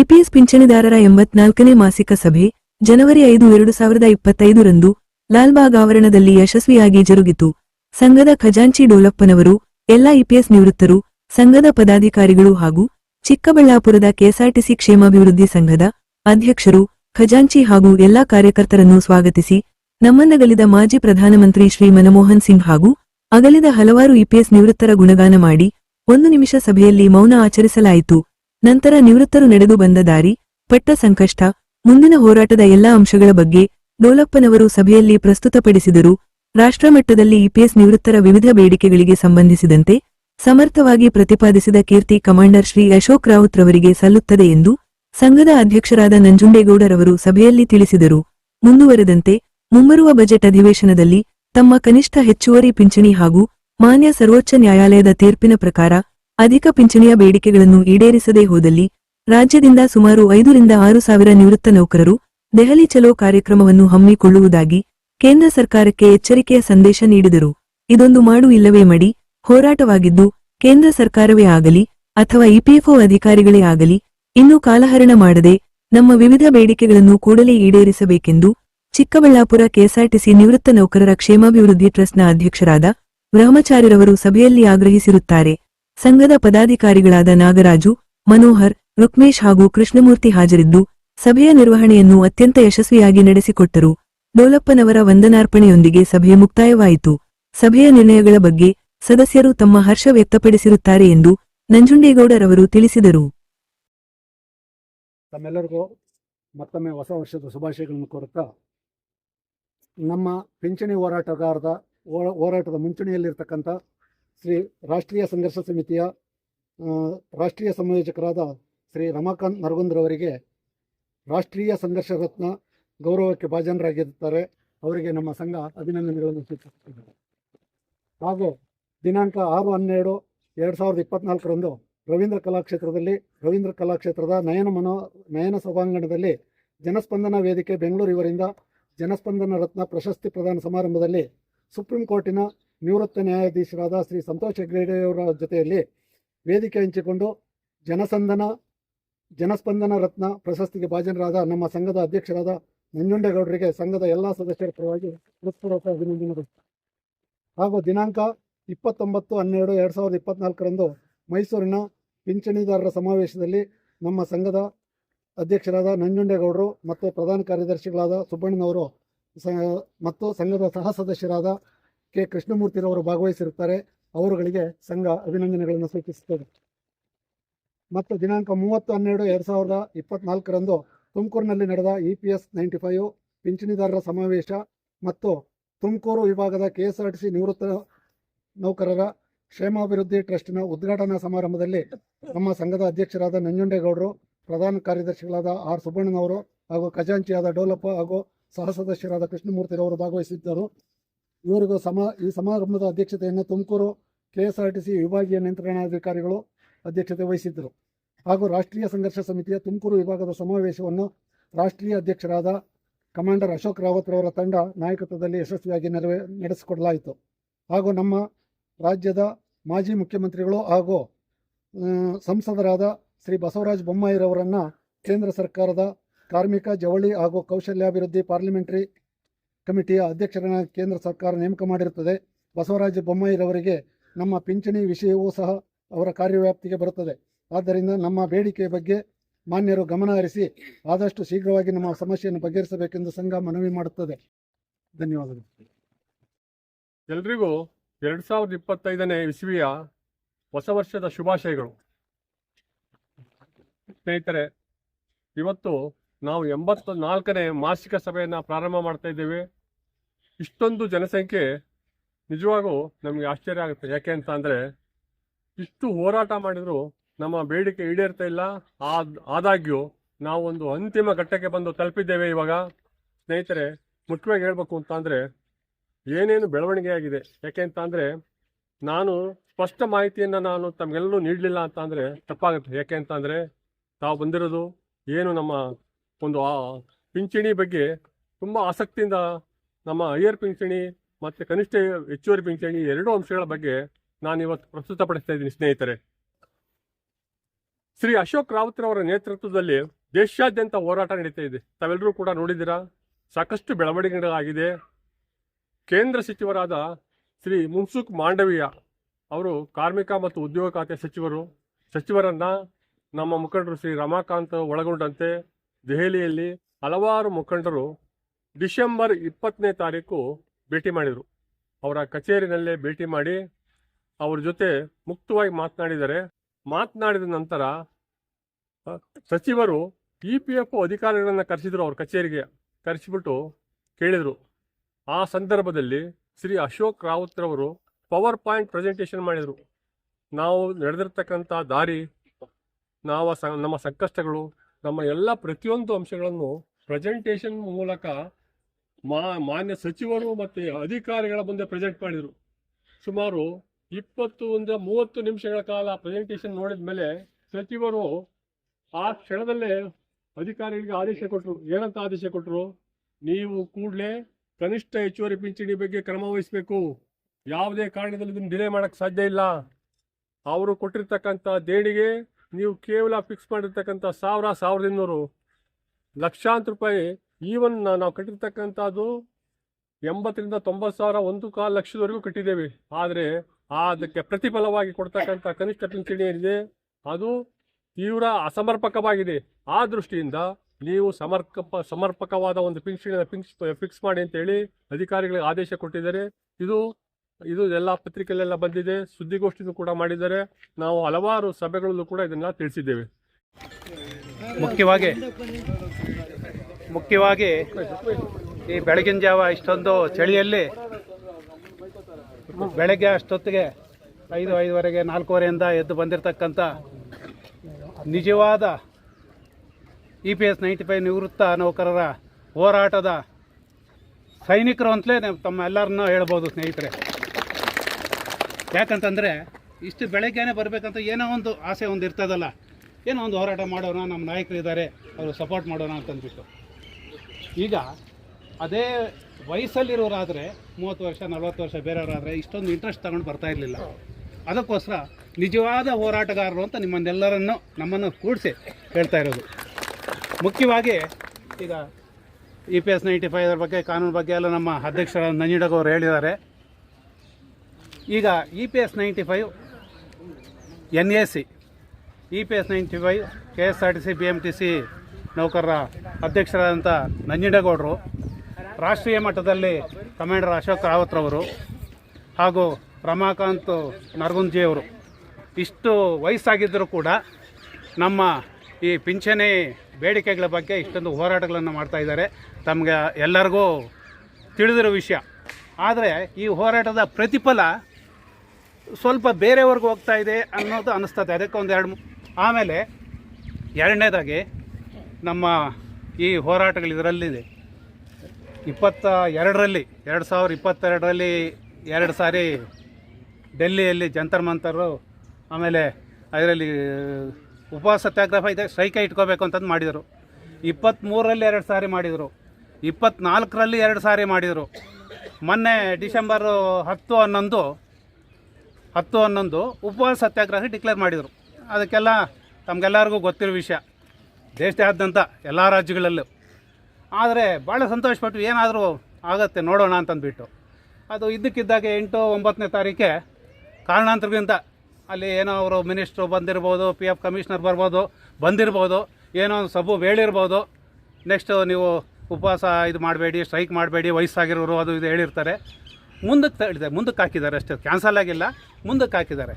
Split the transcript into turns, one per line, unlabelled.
EPS ಪಿಂಚಣಿದಾರರ ಎಂಬತ್ನಾಲ್ಕನೇ ಮಾಸಿಕ ಸಭೆ, ಜನವರಿ ಐದು, ಎರಡು ಸಾವಿರದ ಇಪ್ಪತ್ತೈದರಂದು ಲಾಲ್ಬಾಗ್ ಆವರಣದಲ್ಲಿ ಯಶಸ್ವಿಯಾಗಿ ಜರುಗಿತು. ಸಂಘದ ಖಜಾಂಚಿ ಡೋಲಪ್ಪನವರು, ಎಲ್ಲಾ ಇಪಿಎಸ್ ನಿವೃತ್ತರು, ಸಂಘದ ಪದಾಧಿಕಾರಿಗಳು ಹಾಗೂ ಚಿಕ್ಕಬಳ್ಳಾಪುರದ ಕೆಎಸ್ಆರ್ಟಿಸಿ ಕ್ಷೇಮಾಭಿವೃದ್ಧಿ ಸಂಘದ ಅಧ್ಯಕ್ಷರು, ಖಜಾಂಚಿ ಹಾಗೂ ಎಲ್ಲಾ ಕಾರ್ಯಕರ್ತರನ್ನು ಸ್ವಾಗತಿಸಿ ನಮ್ಮನ್ನಗಲಿದ ಮಾಜಿ ಪ್ರಧಾನಮಂತ್ರಿ ಶ್ರೀ ಮನಮೋಹನ್ ಸಿಂಗ್ ಹಾಗೂ ಅಗಲಿದ ಹಲವಾರು ಇಪಿಎಸ್ ನಿವೃತ್ತರ ಗುಣಗಾನ ಮಾಡಿ, ಒಂದು ನಿಮಿಷ ಸಭೆಯಲ್ಲಿ ಮೌನ ಆಚರಿಸಲಾಯಿತು. ನಂತರ ನಿವೃತ್ತರು ನಡೆದು ಬಂದ ದಾರಿ, ಪಟ್ಟ ಸಂಕಷ್ಟ, ಮುಂದಿನ ಹೋರಾಟದ ಎಲ್ಲಾ ಅಂಶಗಳ ಬಗ್ಗೆ ಡೋಲಪ್ಪನವರು ಸಭೆಯಲ್ಲಿ ಪ್ರಸ್ತುತಪಡಿಸಿದರು. ರಾಷ್ಟ್ರಮಟ್ಟದಲ್ಲಿ ಇಪಿಎಸ್ ನಿವೃತ್ತರ ವಿವಿಧ ಬೇಡಿಕೆಗಳಿಗೆ ಸಂಬಂಧಿಸಿದಂತೆ ಸಮರ್ಥವಾಗಿ ಪ್ರತಿಪಾದಿಸಿದ ಕೀರ್ತಿ ಕಮಾಂಡರ್ ಶ್ರೀ ಅಶೋಕ್ ರಾವುತ್ ರವರಿಗೆ ಸಲ್ಲುತ್ತದೆ ಎಂದು ಸಂಘದ ಅಧ್ಯಕ್ಷರಾದ ನಂಜುಂಡೇಗೌಡರವರು ಸಭೆಯಲ್ಲಿ ತಿಳಿಸಿದರು. ಮುಂದುವರೆದಂತೆ, ಮುಂಬರುವ ಬಜೆಟ್ ಅಧಿವೇಶನದಲ್ಲಿ ತಮ್ಮ ಕನಿಷ್ಠ ಹೆಚ್ಚುವರಿ ಪಿಂಚಣಿ ಹಾಗೂ ಮಾನ್ಯ ಸರ್ವೋಚ್ಚ ನ್ಯಾಯಾಲಯದ ತೀರ್ಪಿನ ಪ್ರಕಾರ ಅಧಿಕ ಪಿಂಚಣಿಯ ಬೇಡಿಕೆಗಳನ್ನು ಈಡೇರಿಸದೇ ಹೋದಲ್ಲಿ ರಾಜ್ಯದಿಂದ ಸುಮಾರು ಐದರಿಂದ ಆರು ಸಾವಿರ ನಿವೃತ್ತ ನೌಕರರು ದೆಹಲಿ ಚಲೋ ಕಾರ್ಯಕ್ರಮವನ್ನು ಹಮ್ಮಿಕೊಳ್ಳುವುದಾಗಿ ಕೇಂದ್ರ ಸರ್ಕಾರಕ್ಕೆ ಎಚ್ಚರಿಕೆಯ ಸಂದೇಶ ನೀಡಿದರು. ಇದೊಂದು ಮಾಡು ಇಲ್ಲವೇ ಮಡಿ, ಹೋರಾಟವಾಗಿದ್ದು ಕೇಂದ್ರ ಸರ್ಕಾರವೇ ಆಗಲಿ ಅಥವಾ ಇಪಿಎಫ್ಒ ಅಧಿಕಾರಿಗಳೇ ಆಗಲಿ ಇನ್ನೂ ಕಾಲಹರಣ ಮಾಡದೆ ನಮ್ಮ ವಿವಿಧ ಬೇಡಿಕೆಗಳನ್ನು ಕೂಡಲೇ ಈಡೇರಿಸಬೇಕೆಂದು ಚಿಕ್ಕಬಳ್ಳಾಪುರ ಕೆಎಸ್ಆರ್ಟಿಸಿ ನಿವೃತ್ತ ನೌಕರರ ಕ್ಷೇಮಾಭಿವೃದ್ಧಿ ಟ್ರಸ್ಟ್ನ ಅಧ್ಯಕ್ಷರಾದ ಬ್ರಹ್ಮಚಾರ್ಯರವರು ಸಭೆಯಲ್ಲಿ ಆಗ್ರಹಿಸಿರುತ್ತಾರೆ. ಸಂಘದ ಪದಾಧಿಕಾರಿಗಳಾದ ನಾಗರಾಜು, ಮನೋಹರ್, ರುಕ್ಮೇಶ್ ಹಾಗೂ ಕೃಷ್ಣಮೂರ್ತಿ ಹಾಜರಿದ್ದು, ಸಭೆಯ ನಿರ್ವಹಣೆಯನ್ನು ಅತ್ಯಂತ ಯಶಸ್ವಿಯಾಗಿ ನಡೆಸಿಕೊಟ್ಟರು. ಡೋಲಪ್ಪನವರ ವಂದನಾರ್ಪಣೆಯೊಂದಿಗೆ ಸಭೆ ಮುಕ್ತಾಯವಾಯಿತು. ಸಭೆಯ ನಿರ್ಣಯಗಳ ಬಗ್ಗೆ ಸದಸ್ಯರು ತಮ್ಮ ಹರ್ಷ ವ್ಯಕ್ತಪಡಿಸಿರುತ್ತಾರೆ ಎಂದು ನಂಜುಂಡೇಗೌಡರವರು ತಿಳಿಸಿದರು.
ತಮ್ಮೆಲ್ಲರಿಗೂ ಮತ್ತೊಮ್ಮೆ ಹೊಸ ವರ್ಷದ ಶುಭಾಶಯಗಳನ್ನು ಕೋರುತ್ತಾ, ನಮ್ಮ ಪಿಂಚಣಿ ಹೋರಾಟಗಾರದ ಹೋ- ಹೋರಾಟದ ಮುಂಚೂಣಿಯಲ್ಲಿರ್ತಕ್ಕಂಥ ಶ್ರೀ ರಾಷ್ಟ್ರೀಯ ಸಂಘರ್ಷ ಸಮಿತಿಯ ರಾಷ್ಟ್ರೀಯ ಸಂಯೋಜಕರಾದ ಶ್ರೀ ರಮಾಕಾಂತ್ ನರಗುಂದ್ರವರಿಗೆ ರಾಷ್ಟ್ರೀಯ ಸಂಘರ್ಷ ರತ್ನ ಗೌರವಕ್ಕೆ ಭಾಜನರಾಗಿರುತ್ತಾರೆ ಅವರಿಗೆ ನಮ್ಮ ಸಂಘ ಅಭಿನಂದನೆಗಳನ್ನು ಸೂಚಿಸುತ್ತಿದ್ದಾರೆ ಹಾಗೂ ದಿನಾಂಕ ಆರು ಹನ್ನೆರಡು ಎರಡು ಸಾವಿರದ ಇಪ್ಪತ್ನಾಲ್ಕರಂದು ರವೀಂದ್ರ ಕಲಾಕ್ಷೇತ್ರದಲ್ಲಿ, ರವೀಂದ್ರ ಕಲಾಕ್ಷೇತ್ರದ ನಯನ ಮನೋ, ನಯನ ಸಭಾಂಗಣದಲ್ಲಿ ಜನಸ್ಪಂದನ ವೇದಿಕೆ ಬೆಂಗಳೂರು ಇವರಿಂದ ಜನಸ್ಪಂದನ ರತ್ನ ಪ್ರಶಸ್ತಿ ಪ್ರದಾನ ಸಮಾರಂಭದಲ್ಲಿ ಸುಪ್ರೀಂ ಕೋರ್ಟಿನ ನಿವೃತ್ತ ನ್ಯಾಯಾಧೀಶರಾದ ಶ್ರೀ ಸಂತೋಷ್ ಹೆಗ್ಡೆಯವರ ಜೊತೆಯಲ್ಲಿ ವೇದಿಕೆ ಹಂಚಿಕೊಂಡು ಜನಸಂದನ, ಜನಸ್ಪಂದನ ರತ್ನ ಪ್ರಶಸ್ತಿಗೆ ಭಾಜನರಾದ ನಮ್ಮ ಸಂಘದ ಅಧ್ಯಕ್ಷರಾದ ನಂಜುಂಡೇಗೌಡರಿಗೆ ಸಂಘದ ಎಲ್ಲ ಸದಸ್ಯರ ಪರವಾಗಿ ಹೃತ್ಪೂರ್ವಕ ಅಭಿನಂದನೆಗಳು. ಹಾಗೂ ದಿನಾಂಕ ಇಪ್ಪತ್ತೊಂಬತ್ತು ಹನ್ನೆರಡು ಎರಡು ಸಾವಿರದ ಇಪ್ಪತ್ನಾಲ್ಕರಂದು ಮೈಸೂರಿನ ಪಿಂಚಣಿದಾರರ ಸಮಾವೇಶದಲ್ಲಿ ನಮ್ಮ ಸಂಘದ ಅಧ್ಯಕ್ಷರಾದ ನಂಜುಂಡೇಗೌಡರು ಮತ್ತು ಪ್ರಧಾನ ಕಾರ್ಯದರ್ಶಿಗಳಾದ ಸುಬ್ಬಣ್ಣನವರು ಮತ್ತು ಸಂಘದ ಸಹ ಸದಸ್ಯರಾದ ಕೆ. ಕೃಷ್ಣಮೂರ್ತಿರವರು ಭಾಗವಹಿಸಿರುತ್ತಾರೆ. ಅವರುಗಳಿಗೆ ಸಂಘ ಅಭಿನಂದನೆಗಳನ್ನು ಸೂಚಿಸುತ್ತದೆ. ಮತ್ತು ದಿನಾಂಕ ಮೂವತ್ತು ಹನ್ನೆರಡು ಎರಡು ಸಾವಿರದ ಇಪ್ಪತ್ನಾಲ್ಕರಂದು ತುಮಕೂರಿನಲ್ಲಿ ನಡೆದ E P S ninety five ಪಿಂಚಣಿದಾರರ ಸಮಾವೇಶ ಮತ್ತು ತುಮಕೂರು ವಿಭಾಗದ K S R T C ನಿವೃತ್ತ ನೌಕರರ ಕ್ಷೇಮಾಭಿವೃದ್ಧಿ ಟ್ರಸ್ಟ್ನ ಉದ್ಘಾಟನಾ ಸಮಾರಂಭದಲ್ಲಿ ನಮ್ಮ ಸಂಘದ ಅಧ್ಯಕ್ಷರಾದ ನಂಜುಂಡೇಗೌಡರು, ಪ್ರಧಾನ ಕಾರ್ಯದರ್ಶಿಗಳಾದ ಆರ್ ಸುಬ್ಬಣ್ಣನವರು ಹಾಗೂ ಖಜಾಂಚಿಯಾದ ಡೋಲಪ್ಪ ಹಾಗೂ ಸಹ ಸದಸ್ಯರಾದ ಕೃಷ್ಣಮೂರ್ತಿರವರು ಭಾಗವಹಿಸಿದ್ದರು. ಇವರಿಗೂ ಸಮ, ಈ ಸಮಾರಂಭದ ಅಧ್ಯಕ್ಷತೆಯನ್ನು Tumakuru K S R T C ವಿಭಾಗೀಯ ನಿಯಂತ್ರಣಾಧಿಕಾರಿಗಳು ಅಧ್ಯಕ್ಷತೆ ವಹಿಸಿದ್ದರು. ಹಾಗೂ ರಾಷ್ಟ್ರೀಯ ಸಂಘರ್ಷ ಸಮಿತಿಯ ತುಮಕೂರು ವಿಭಾಗದ ಸಮಾವೇಶವನ್ನು ರಾಷ್ಟ್ರೀಯ ಅಧ್ಯಕ್ಷರಾದ ಕಮಾಂಡರ್ ಅಶೋಕ್ ರಾವತ್ ರವರ ತಂಡ ನಾಯಕತ್ವದಲ್ಲಿ ಯಶಸ್ವಿಯಾಗಿ ನೆರವೇ, ನಡೆಸಿಕೊಡಲಾಯಿತು. ಹಾಗೂ ನಮ್ಮ ರಾಜ್ಯದ ಮಾಜಿ ಮುಖ್ಯಮಂತ್ರಿಗಳು ಹಾಗೂ ಸಂಸದರಾದ ಶ್ರೀ ಬಸವರಾಜ ಬೊಮ್ಮಾಯಿರವರನ್ನು ಕೇಂದ್ರ ಸರ್ಕಾರದ ಕಾರ್ಮಿಕ, ಜವಳಿ ಹಾಗೂ ಕೌಶಲ್ಯಾಭಿವೃದ್ಧಿ ಪಾರ್ಲಿಮೆಂಟರಿ ಕಮಿಟಿಯ ಅಧ್ಯಕ್ಷರನ್ನ ಕೇಂದ್ರ ಸರ್ಕಾರ ನೇಮಕ ಮಾಡಿರುತ್ತದೆ. ಬಸವರಾಜ ಬೊಮ್ಮಾಯಿರವರಿಗೆ ನಮ್ಮ ಪಿಂಚಣಿ ವಿಷಯವೂ ಸಹ ಅವರ ಕಾರ್ಯವ್ಯಾಪ್ತಿಗೆ ಬರುತ್ತದೆ. ಆದ್ದರಿಂದ ನಮ್ಮ ಬೇಡಿಕೆಯ ಬಗ್ಗೆ ಮಾನ್ಯರು ಗಮನ ಹರಿಸಿ ಆದಷ್ಟು ಶೀಘ್ರವಾಗಿ ನಮ್ಮ ಸಮಸ್ಯೆಯನ್ನು ಬಗೆಹರಿಸಬೇಕೆಂದು ಸಂಘ ಮನವಿ ಮಾಡುತ್ತದೆ. ಧನ್ಯವಾದಗಳು.
ಎಲ್ರಿಗೂ ಎರಡು ಸಾವಿರದ ಇಪ್ಪತ್ತೈದನೇ ಇಸ್ವಿಯ ಹೊಸ ವರ್ಷದ ಶುಭಾಶಯಗಳು. ಸ್ನೇಹಿತರೆ, ಇವತ್ತು ನಾವು ಎಂಬತ್ತು ನಾಲ್ಕನೇ ಮಾಸಿಕ ಸಭೆಯನ್ನು ಪ್ರಾರಂಭ ಮಾಡ್ತಾ ಇದ್ದೇವೆ. ಇಷ್ಟೊಂದು ಜನಸಂಖ್ಯೆ ನಿಜವಾಗೂ ನಮಗೆ ಆಶ್ಚರ್ಯ ಆಗುತ್ತೆ. ಯಾಕೆ ಅಂತ ಅಂದರೆ, ಇಷ್ಟು ಹೋರಾಟ ಮಾಡಿದರೂ ನಮ್ಮ ಬೇಡಿಕೆ ಈಡೇರ್ತಾ ಇಲ್ಲ. ಆದ್, ಆದಾಗ್ಯೂ ನಾವು ಒಂದು ಅಂತಿಮ ಘಟ್ಟಕ್ಕೆ ಬಂದು ತಲುಪಿದ್ದೇವೆ ಇವಾಗ. ಸ್ನೇಹಿತರೆ, ಮುಖ್ಯವಾಗಿ ಹೇಳಬೇಕು ಅಂತ ಅಂದರೆ, ಏನೇನು ಬೆಳವಣಿಗೆ ಆಗಿದೆ? ಯಾಕೆ ಅಂತ ಅಂದರೆ, ನಾನು ಸ್ಪಷ್ಟ ಮಾಹಿತಿಯನ್ನು ನಾನು ತಮಗೆಲ್ಲೂ ನೀಡಲಿಲ್ಲ ಅಂತ ಅಂದರೆ ತಪ್ಪಾಗುತ್ತೆ. ಯಾಕೆ ಅಂತ ಅಂದರೆ, ತಾವು ಬಂದಿರೋದು ಏನು ನಮ್ಮ ಒಂದು ಪಿಂಚಣಿ ಬಗ್ಗೆ ತುಂಬ ಆಸಕ್ತಿಯಿಂದ ನಮ್ಮ ಹೈಯರ್ ಪಿಂಚಣಿ ಮತ್ತು ಕನಿಷ್ಠ ಹೆಚ್ಚುವರಿ ಪಿಂಚಣಿ ಎರಡೂ ಅಂಶಗಳ ಬಗ್ಗೆ ನಾನು ಇವತ್ತು ಪ್ರಸ್ತುತಪಡಿಸ್ತಾ ಇದ್ದೀನಿ, ಸ್ನೇಹಿತರೆ. ಶ್ರೀ ಅಶೋಕ್ ರಾವತ್ರವರ ನೇತೃತ್ವದಲ್ಲಿ ದೇಶಾದ್ಯಂತ ಹೋರಾಟ ನಡೀತಾ ಇದೆ. ತಾವೆಲ್ಲರೂ ಕೂಡ ನೋಡಿದ್ದೀರಾ? ಸಾಕಷ್ಟು ಬೆಳವಣಿಗೆಗಳಾಗಿದೆ. ಕೇಂದ್ರ ಸಚಿವರಾದ ಶ್ರೀ ಮುನ್ಸುಖ್ ಮಾಂಡವೀಯ ಅವರು ಕಾರ್ಮಿಕ ಮತ್ತು ಉದ್ಯೋಗ ಖಾತೆ ಸಚಿವರು, ಸಚಿವರನ್ನ ನಮ್ಮ ಮುಖಂಡರು ಶ್ರೀ ರಮಾಕಾಂತ್ ಒಳಗೊಂಡಂತೆ ದೆಹಲಿಯಲ್ಲಿ ಹಲವಾರು ಮುಖಂಡರು ಡಿಸೆಂಬರ್ ಇಪ್ಪತ್ತನೇ ತಾರೀಕು ಭೇಟಿ ಮಾಡಿದರು. ಅವರ ಕಚೇರಿನಲ್ಲೇ ಭೇಟಿ ಮಾಡಿ ಅವ್ರ ಜೊತೆ ಮುಕ್ತವಾಗಿ ಮಾತನಾಡಿದರೆ, ಮಾತನಾಡಿದ ನಂತರ ಸಚಿವರು ಇ ಪಿ ಎಫ್ ಅಧಿಕಾರಿಗಳನ್ನು ಕರೆಸಿದರು, ಅವ್ರ ಕಚೇರಿಗೆ ಕರೆಸಿಬಿಟ್ಟು ಕೇಳಿದರು. ಆ ಸಂದರ್ಭದಲ್ಲಿ ಶ್ರೀ ಅಶೋಕ್ ರಾವತ್ರವರು ಪವರ್ ಪಾಯಿಂಟ್ ಪ್ರೆಸೆಂಟೇಷನ್ ಮಾಡಿದರು. ನಾವು ನಡೆದಿರ್ತಕ್ಕಂಥ ದಾರಿ, ನಾವು ನಮ್ಮ ಸಂಕಷ್ಟಗಳು, ನಮ್ಮ ಎಲ್ಲ ಪ್ರತಿಯೊಂದು ಅಂಶಗಳನ್ನು ಪ್ರೆಸೆಂಟೇಷನ್ ಮೂಲಕ ಮಾ, ಮಾನ್ಯ ಸಚಿವರು ಮತ್ತು ಅಧಿಕಾರಿಗಳ ಮುಂದೆ ಪ್ರೆಸೆಂಟ್ ಮಾಡಿದರು. ಸುಮಾರು ಇಪ್ಪತ್ತು ಒಂದು ಮೂವತ್ತು ನಿಮಿಷಗಳ ಕಾಲ ಪ್ರೆಸೆಂಟೇಷನ್ ನೋಡಿದ ಮೇಲೆ ಸಚಿವರು ಆ ಕ್ಷಣದಲ್ಲೇ ಅಧಿಕಾರಿಗಳಿಗೆ ಆದೇಶ ಕೊಟ್ಟರು ಏನಂತ ಆದೇಶ ಕೊಟ್ಟರು ನೀವು ಕೂಡಲೇ ಕನಿಷ್ಠ ಹೆಚ್ಚುವರಿ ಪಿಂಚಣಿ ಬಗ್ಗೆ ಕ್ರಮ ವಹಿಸಬೇಕು. ಯಾವುದೇ ಕಾರಣದಲ್ಲಿ ಇದನ್ನು ಡಿಲೇ ಮಾಡೋಕ್ಕೆ ಸಾಧ್ಯ ಇಲ್ಲ. ಅವರು ಕೊಟ್ಟಿರ್ತಕ್ಕಂಥ ದೇಣಿಗೆ ನೀವು ಕೇವಲ ಫಿಕ್ಸ್ ಮಾಡಿರ್ತಕ್ಕಂಥ ಸಾವಿರ, ಸಾವಿರದ ಇನ್ನೂರು. ಲಕ್ಷಾಂತರ ರೂಪಾಯಿ ಈವನ್ ನಾವು ಕಟ್ಟಿರ್ತಕ್ಕಂಥದ್ದು ಎಂಬತ್ತರಿಂದ ತೊಂಬತ್ತು ಸಾವಿರ ಒಂದು ಕಾಲು ಲಕ್ಷದವರೆಗೂ ಕಟ್ಟಿದ್ದೇವೆ. ಆದರೆ ಅದಕ್ಕೆ ಪ್ರತಿಫಲವಾಗಿ ಕೊಡ್ತಕ್ಕಂಥ ಕನಿಷ್ಠ ಪಿಂಚಣಿ ಏನಿದೆ? ಅದು ತೀವ್ರ ಅಸಮರ್ಪಕವಾಗಿದೆ. ಆ ದೃಷ್ಟಿಯಿಂದ ನೀವು ಸಮರ್ಪ ಸಮರ್ಪಕವಾದ ಒಂದು ಪಿಂಚಣಿಯನ್ನು ಫಿಕ್ಸ್ ಫಿಕ್ಸ್ ಮಾಡಿ ಅಂತೇಳಿ ಅಧಿಕಾರಿಗಳಿಗೆ ಆದೇಶ ಕೊಟ್ಟಿದ್ದಾರೆ. ಇದು ಇದು ಎಲ್ಲ ಪತ್ರಿಕೆಯಲ್ಲೆಲ್ಲ ಬಂದಿದೆ. ಸುದ್ದಿಗೋಷ್ಠಿನೂ ಕೂಡ ಮಾಡಿದ್ದಾರೆ. ನಾವು ಹಲವಾರು ಸಭೆಗಳಲ್ಲೂ ಕೂಡ ಇದನ್ನು ತಿಳಿಸಿದ್ದೇವೆ.
ಮುಖ್ಯವಾಗಿ ಮುಖ್ಯವಾಗಿ ಈ ಬೆಳಗಿನ ಜಾವ ಇಷ್ಟೊಂದು ಚಳಿಯಲ್ಲಿ ಬೆಳಗ್ಗೆ ಅಷ್ಟೊತ್ತಿಗೆ ಐದು, ಐದುವರೆಗೆ, ನಾಲ್ಕೂವರೆಯಿಂದ ಎದ್ದು ಬಂದಿರತಕ್ಕಂಥ ನಿಜವಾದ E P S ninety five ನಿವೃತ್ತ ನೌಕರರ ಹೋರಾಟದ ಸೈನಿಕರು ಅಂತಲೇ ನಾವು ತಮ್ಮ ಎಲ್ಲರನ್ನ ಹೇಳ್ಬೋದು ಸ್ನೇಹಿತರೆ. ಯಾಕಂತಂದರೆ ಇಷ್ಟು ಬೆಳಗ್ಗೆನೇ ಬರಬೇಕಂತ ಏನೋ ಒಂದು ಆಸೆ ಒಂದು ಇರ್ತದಲ್ಲ ಏನೋ ಒಂದು ಹೋರಾಟ ಮಾಡೋಣ, ನಮ್ಮ ನಾಯಕರು ಇದ್ದಾರೆ ಅವರು ಸಪೋರ್ಟ್ ಮಾಡೋಣ ಅಂತಂದ್ಬಿಟ್ಟು. ಈಗ ಅದೇ ವಯಸ್ಸಲ್ಲಿರೋರಾದರೆ ಮೂವತ್ತು ವರ್ಷ, ನಲ್ವತ್ತು ವರ್ಷ ಬೇರೆಯವರಾದರೆ ಇಷ್ಟೊಂದು ಇಂಟ್ರೆಸ್ಟ್ ತಗೊಂಡು ಬರ್ತಾ ಇರಲಿಲ್ಲ. ಅದಕ್ಕೋಸ್ಕರ ನಿಜವಾದ ಹೋರಾಟಗಾರರು ಅಂತ ನಿಮ್ಮನ್ನೆಲ್ಲರನ್ನು ನಮ್ಮನ್ನು ಕೂಡಿಸಿ ಹೇಳ್ತಾ ಇರೋದು. ಮುಖ್ಯವಾಗಿ ಈಗ E P S ninety five ಬಗ್ಗೆ, ಕಾನೂನು ಬಗ್ಗೆ ಎಲ್ಲ ನಮ್ಮ ಅಧ್ಯಕ್ಷರ ನಂಜುಂಡಗ್ ಹೇಳಿದ್ದಾರೆ. ಈಗ E P S ninety five N A C E P S ninety five K S R T C B M T C ನೌಕರರ ಅಧ್ಯಕ್ಷರಾದಂಥ ನಂಜುಂಡೇಗೌಡರು, ರಾಷ್ಟ್ರೀಯ ಮಟ್ಟದಲ್ಲಿ ಕಮಾಂಡರ್ ಅಶೋಕ್ ರಾವತ್ರವರು ಹಾಗೂ ರಮಾಕಾಂತ್ ನರಗುಂಜಿಯವರು ಇಷ್ಟು ವಯಸ್ಸಾಗಿದ್ದರೂ ಕೂಡ ನಮ್ಮ ಈ ಪಿಂಚಣಿ ಬೇಡಿಕೆಗಳ ಬಗ್ಗೆ ಇಷ್ಟೊಂದು ಹೋರಾಟಗಳನ್ನು ಮಾಡ್ತಾ ಇದ್ದಾರೆ. ತಮಗೆ ಎಲ್ಲರಿಗೂ ತಿಳಿದಿರೋ ವಿಷಯ. ಆದರೆ ಈ ಹೋರಾಟದ ಪ್ರತಿಫಲ ಸ್ವಲ್ಪ ಬೇರೆಯವ್ರಿಗೆ ಹೋಗ್ತಾ ಇದೆ ಅನ್ನೋದು ಅನ್ನಿಸ್ತದೆ ಅದಕ್ಕೆ ಒಂದು ಎರಡು ಆಮೇಲೆ ಎರಡನೇದಾಗಿ ನಮ್ಮ ಈ ಹೋರಾಟಗಳು ಇದರಲ್ಲಿದೆ. ಇಪ್ಪತ್ತ ಎರಡರಲ್ಲಿ, ಎರಡು ಸಾವಿರ ಇಪ್ಪತ್ತೆರಡರಲ್ಲಿ ಎರಡು ಸಾರಿ ಡೆಲ್ಲಿಯಲ್ಲಿ ಜಂತರ್ ಮಂತರು, ಆಮೇಲೆ ಅದರಲ್ಲಿ ಉಪವಾಸ ಸತ್ಯಾಗ್ರಹ ಇದೆ ಸೈಕ ಇಟ್ಕೋಬೇಕು ಅಂತಂದು ಮಾಡಿದರು. ಇಪ್ಪತ್ತ್ಮೂರರಲ್ಲಿ ಎರಡು ಸಾರಿ ಮಾಡಿದರು. ಇಪ್ಪತ್ತ್ನಾಲ್ಕರಲ್ಲಿ ಎರಡು ಸಾರಿ ಮಾಡಿದರು. ಮೊನ್ನೆ ಡಿಸೆಂಬರ್ ಹತ್ತು ಹನ್ನೊಂದು ಹತ್ತು ಹನ್ನೊಂದು ಉಪವಾಸ ಸತ್ಯಾಗ್ರಹ ಡಿಕ್ಲೇರ್ ಮಾಡಿದರು. ಅದಕ್ಕೆಲ್ಲ ತಮಗೆಲ್ಲರಿಗೂ ಗೊತ್ತಿರೋ ವಿಷಯ. ದೇಶದಾದ್ಯಂತ ಎಲ್ಲ ರಾಜ್ಯಗಳಲ್ಲೂ. ಆದರೆ ಭಾಳ ಸಂತೋಷಪಟ್ಟು ಏನಾದರೂ ಆಗುತ್ತೆ ನೋಡೋಣ ಅಂತಂದ್ಬಿಟ್ಟು. ಅದು ಇದ್ದಕ್ಕಿದ್ದಾಗ ಎಂಟು ಒಂಬತ್ತನೇ ತಾರೀಕೆ ಕಾರಣಾಂತರದಿಂದ ಅಲ್ಲಿ ಏನೋ ಅವರು ಮಿನಿಸ್ಟ್ರು ಬಂದಿರ್ಬೋದು ಪಿ ಎಫ್ ಕಮಿಷನರ್ ಬರ್ಬೋದು, ಬಂದಿರ್ಬೋದು, ಏನೋ ಒಂದು ಸಬ್ಬು ಹೇಳಿರ್ಬೋದು. ನೆಕ್ಸ್ಟು ನೀವು ಉಪವಾಸ ಇದು ಮಾಡಬೇಡಿ ಸ್ಟ್ರೈಕ್ ಮಾಡಬೇಡಿ, ವಯಸ್ಸಾಗಿರೋರು ಅದು ಇದು ಹೇಳಿರ್ತಾರೆ. ಮುಂದಕ್ಕೆ ತಳಿದೆ ಮುಂದಕ್ಕೆ ಹಾಕಿದ್ದಾರೆ ಅಷ್ಟೇ ಕ್ಯಾನ್ಸಲ್ ಆಗಿಲ್ಲ, ಮುಂದಕ್ಕೆ ಹಾಕಿದ್ದಾರೆ.